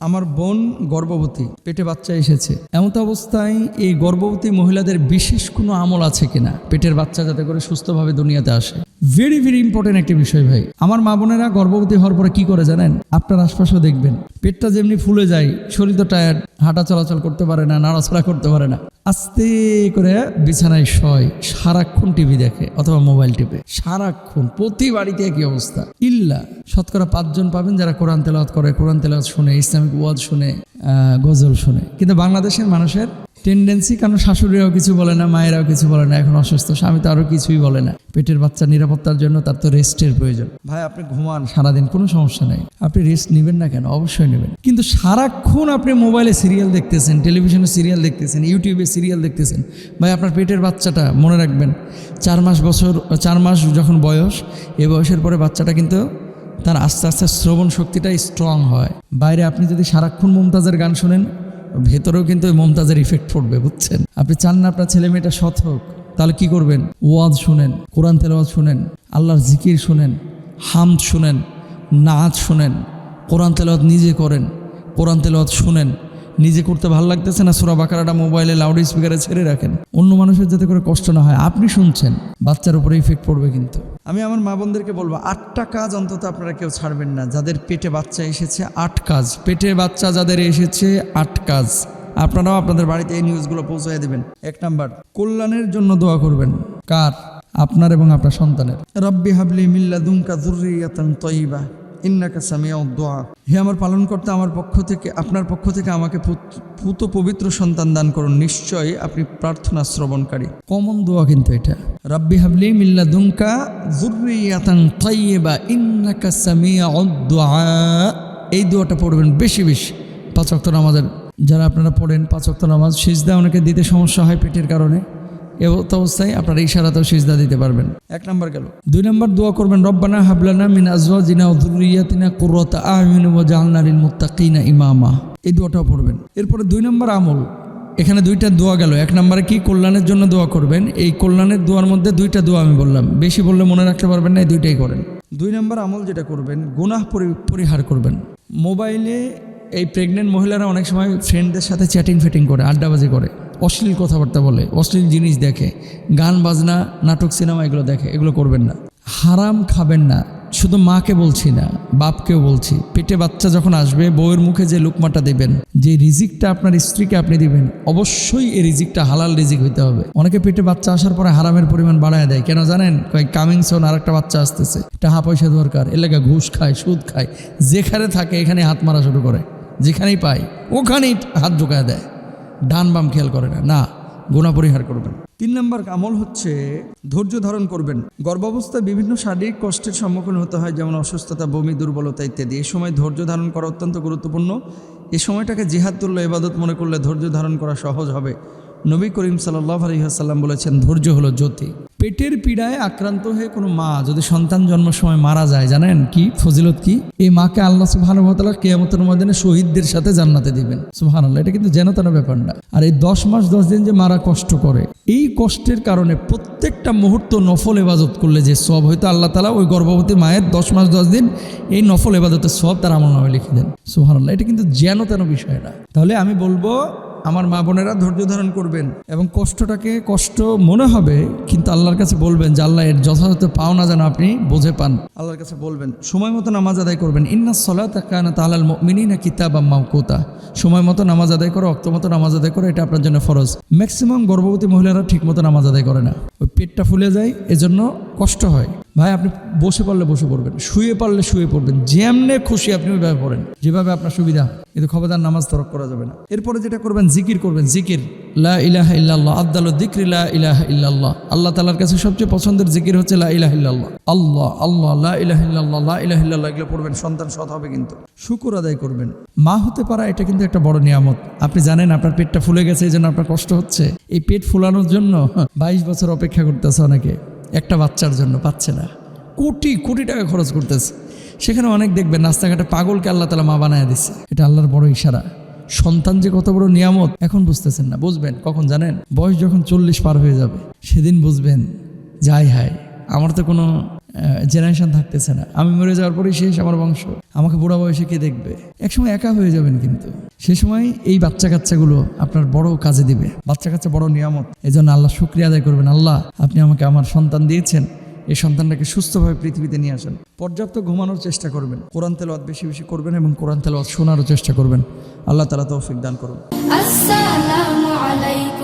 আমার বোন গর্ভবতী, পেটে বাচ্চা এসেছে। এমত অবস্থায় এই গর্ভবতী মহিলাদের বিশেষ কোনো আমল আছে কিনা? পেটের বাচ্চা যাতে করে সুস্থভাবে দুনিয়াতে আসে। ভেরি ভেরি ইম্পর্টেন্ট একটি বিষয় ভাই। আমার মা বোনেরা গর্ভবতী হওয়ার পরে কি করে জানেন? আপনার আশপাশেও দেখবেন। পেটটা যেমনি ফুলে যায়, শরীর তো টায়ার্ড হাঁটা চলাচল করতে পারে না, নাড়াচড়া করতে পারে না। আস্তে করে বিছানায় শয়, সারাক্ষণ টিভি দেখে অথবা মোবাইল টিপে। সারাক্ষণ, প্রতি বাড়িতে একই অবস্থা। ইল্লা, শতকরা পাঁচজন পাবেন যারা কোরআন তেলাওয়াত করে, কোরআন তেলাওয়াত শুনে, ইসলামিক ওয়াজ শুনে। গজল শুনে। কিন্তু বাংলাদেশের মানুষের টেন্ডেন্সি কারণ শাশুড়িরাও কিছু বলে না, মায়েরাও কিছু বলে না, এখন অসুস্থ, স্বামী তো আরও কিছুই বলে না। পেটের বাচ্চার নিরাপত্তার জন্য তার তো রেস্টের প্রয়োজন। ভাই, আপনি ঘুমান, সারাদিন কোনো সমস্যা নেই। আপনি রেস্ট নেবেন না কেন? অবশ্যই নেবেন। কিন্তু সারাক্ষণ আপনি মোবাইলে সিরিয়াল দেখতেছেন টেলিভিশনে সিরিয়াল দেখতেছেন ইউটিউবে সিরিয়াল দেখতেছেন, ভাই, আপনার পেটের বাচ্চাটা, মনে রাখবেন, চার মাস বছর, চার মাস যখন বয়স, এ বয়সের পরে বাচ্চাটা কিন্তু তার আস্তে আস্তে শ্রবণ শক্তিটা স্ট্রং হয়। বাইরে আপনি যদি সারাক্ষণ মমতাজের গান শোনেন, ভেতরেও কিন্তু ওই মমতাজের ইফেক্ট পড়বে, বুঝছেন? আপনি চান না আপনার ছেলে মেয়েটা সৎ হোক, তাহলে কী করবেন? ওয়াজ শুনেন, কোরআন তেলাওয়াজ শুনেন, আল্লাহর জিকির শুনেন, হামদ শুনেন, নাচ শুনেন, কোরআন তেলাওয়াত নিজে করেন, কোরআন তেলাওয়াত শুনেন নিজে করতে ভালো লাগতেছে না, সুরা বাকারাটা মোবাইলে লাউড স্পিকারে ছেড়ে রাখেন। অন্য মানুষের যাতে করে কষ্ট না হয়, আপনি শুনছেন, বাচ্চার উপরে ইফেক্ট পড়বে কিন্তু। আমি আমার মা বোনদেরকে বলব, আটটা কাজ অন্তত আপনারা কেউ ছাড়বেন না, যাদের পেটে বাচ্চা এসেছে, আট কাজ। পেটে বাচ্চা যাদের এসেছে, আট কাজ। আপনারাও আপনাদের বাড়িতে এই নিউজগুলো পৌঁছায় দেবেন। এক নাম্বার, কল্যাণের জন্য দোয়া করবেন। কার? আপনার এবং আপনার সন্তানের। রব্বি হাবলি মিল্লা দুমকা জুরিয়াতান তৈবা ইন্নাকা সামিয়া দোয়া। হে আমার পালন পালনকর্তা আমার পক্ষ থেকে আপনার পক্ষ থেকে আমাকে পুত- পবিত্র সন্তান দান করুন। নিশ্চয়ই আপনি প্রার্থনা শ্রবণকারী। কমন দোয়া কিন্তু এটা। রাব্বি হাবলি মিল্লা দুমকা জুরিয়াতান তৈবা ইন্নাকা সামিয়া দোয়া। এই দোয়াটা পড়বেন বেশি বেশি। পাঁচ অক্ত নামাজের যারা আপনারা পড়েন পাঁচ অক্ত নামাজ সিজদা অনেকে দিতে সমস্যা হয় পেটের কারণে। এ অবস্থায় আপনারা ইশারাতেও সিজদা দিতে পারবেন। এক নাম্বার গেল। দুই নাম্বার দোয়া করবেন, রব্বানা হাবলানা মিন আজওয়াজিনা ও যুররিয়াতিনা কুররাতা আয়ুন ওয়া জাআলনা লিল মুত্তাকিনা ইমামা। এই দোয়াটাও পড়বেন। এরপরে দুই নম্বর আমল। এখানে দুইটা দোয়া গেল। এক নম্বরে কি? কল্যাণের জন্য দোয়া করবেন। এই কল্যাণের দোয়ার মধ্যে দুইটা দোয়া আমি বললাম। বেশি বললে মনে রাখতে পারবেন না, এই দুইটাই করেন। দুই নম্বর আমল যেটা করবেন, গুনাহ পরি- পরিহার করবেন। মোবাইলে এই প্রেগনেন্ট মহিলারা অনেক সময় ফ্রেন্ডদের সাথে চ্যাটিং ফেটিং করে, আড্ডাবাজি করে। অশ্লীল কথাবার্তা বলে, অশ্লীল জিনিস দেখে, গান, বাজনা, নাটক, সিনেমা এগুলো দেখে, এগুলো করবেন না। হারাম খাবেন না, শুধু মাকে বলছি না, বাপকেও বলছি। পেটে বাচ্চা যখন আসবে, বউয়ের মুখে যে লুকমাটা দেবেন, যে রিজিকটা আপনার স্ত্রীকে আপনি দিবেন, অবশ্যই এই রিজিকটা, হালাল রিজিক হইতে হবে। অনেকে পেটে বাচ্চা আসার পরে হারামের পরিমাণ বাড়ায় দেয়। কেন জানেন? কয়, কামিং সোন আর একটা বাচ্চা আসতেছে। টাকা পয়সা দরকার। এলাকা ঘুষ খায়, সুদ খায়। যেখানে থাকে এখানে হাত মারা শুরু করে। যেখানেই পায়, ওখানেই হাত ঢোকায় দেয়। ডান বাম খেয়াল করে না। না গুণা পরিহার করবেন। তিন নম্বর আমল হচ্ছে ধৈর্য ধারণ করবেন। গর্ভাবস্থায় বিভিন্ন শারীরিক কষ্টের সম্মুখীন হতে হয়, যেমন অসুস্থতা, বমি, দুর্বলতা ইত্যাদি। এ সময় ধৈর্য ধারণ করা অত্যন্ত গুরুত্বপূর্ণ। এ সময়টাকে জিহাদুল্লাহ ইবাদত মনে করলে ধৈর্য ধারণ করা সহজ হবে। নবী করিম সাল্লাহ আলহিহাসাল্লাম বলেছেন, ধৈর্য হলো জ্যোতি। পেটের পীড়ায় আক্রান্ত হয়ে কোনো মা যদি সন্তান জন্মের সময় মারা যায়, জানেন কি? ফজিলত কি? এই মাকে আল্লাহ সুবাহানুভাতালা কেয়ামতের ময়দানে শহীদদের সাথে জান্নাতে দিবেন। সুহান আল্লাহ এটা কিন্তু যেন তেন ব্যাপার না। আর এই দশ মাস, দশ দিন যে মারা কষ্ট করে, এই কষ্টের কারণে প্রত্যেকটা মুহূর্ত নফল এবাদত করলে যে সব হয়তো আল্লাহ তালা ওই গর্ভবতী মায়ের দশ মাস, দশ দিন এই নফল এবাদতের সব তার আমল নামে লিখে দেন। সুহান আল্লাহ এটা কিন্তু যেন তেন বিষয় না। তাহলে আমি বলব আমার মা বোনেরা ধৈর্য ধারণ করবেন এবং কষ্টটাকে কষ্ট মনে হবে, কিন্তু আল্লাহর কাছে বলবেন যে, আল্লাহ, এর যথাযথ পাওনা যেন আপনি বুঝে পান। আল্লাহর কাছে বলবেন, সময় মতো নামাজ আদায় করবেন। ইন্না সলাত কানা তালাল মিনি না কিতাব মাউকুতা সময় মতো নামাজ আদায় করো, অক্ত মতো নামাজ আদায় করো, এটা আপনার জন্য ফরজ। ম্যাক্সিমাম গর্ভবতী মহিলারা ঠিক মতো নামাজ আদায় করে না। ওই পেটটা ফুলে যায়, এজন্য কষ্ট হয়। ভাই, আপনি বসে পারলে বসে পড়বেন, শুয়ে পারলে শুয়ে পড়বেন, যেমনে খুশি আপনি ওইভাবে পড়েন যেভাবে আপনার সুবিধা, কিন্তু খবরদার নামাজ তরক করা যাবে না। এরপরে যেটা করবেন, জিকির করবেন, জিকির, লা ইলাহা আব্দাল দিক্রি লা ইলাহা আল্লাহ তালার কাছে সবচেয়ে পছন্দের জিকির হচ্ছে লা ইলাহা আল্লাহ আল্লাহ, লা ইলাহা ইল্লাল্লাহ, লা ইলাহা এগুলো পড়বেন, সন্তান সৎ হবে কিন্তু। শুকুর আদায় করবেন। মা হতে পারা এটা কিন্তু একটা বড় নিয়ামত। আপনি জানেন আপনার পেটটা ফুলে গেছে এই জন্য আপনার কষ্ট হচ্ছে। এই পেট ফুলানোর জন্য বাইশ বছর অপেক্ষা করতেছে অনেকে। একটা বাচ্চার জন্য পাচ্ছে না। কোটি কোটি টাকা খরচ করতেছে। সেখানে অনেক দেখবেন, রাস্তাঘাটে পাগলকে আল্লাহ তালা মা বানায় দিচ্ছে এটা আল্লাহর বড় ইশারা। সন্তান যে কত বড় নিয়ামত, এখন বুঝতেছেন না। বুঝবেন, কখন জানেন? বয়স যখন চল্লিশ পার হয়ে যাবে, সেদিন বুঝবেন, যাই হায়, আমার তো কোনো জেনারেশন থাকতেছে না। আমি মরে যাওয়ার পরে শেষ আমার বংশ। আমাকে বুড়া বয়সে কে দেখবে? একসময় একা হয়ে যাবেন কিন্তু। সে সময় এই বাচ্চা কাচ্চাগুলো আপনার বড় কাজে দিবে। বাচ্চা কাচ্চা বড় নিয়ামত। এই জন্য আল্লাহ শুক্রিয়া আদায় করবেন। আল্লাহ, আপনি আমাকে আমার সন্তান দিয়েছেন। এই সন্তানটাকে সুস্থভাবে পৃথিবীতে নিয়ে আসেন। পর্যাপ্ত ঘুমানোর চেষ্টা করবেন। কোরআন তেলওয়াত বেশি বেশি করবেন এবং কোরআন তেলওয়াত শোনারও চেষ্টা করবেন। আল্লাহ তালা তৌফিক দান করুন। আসসালামু আলাইকুম।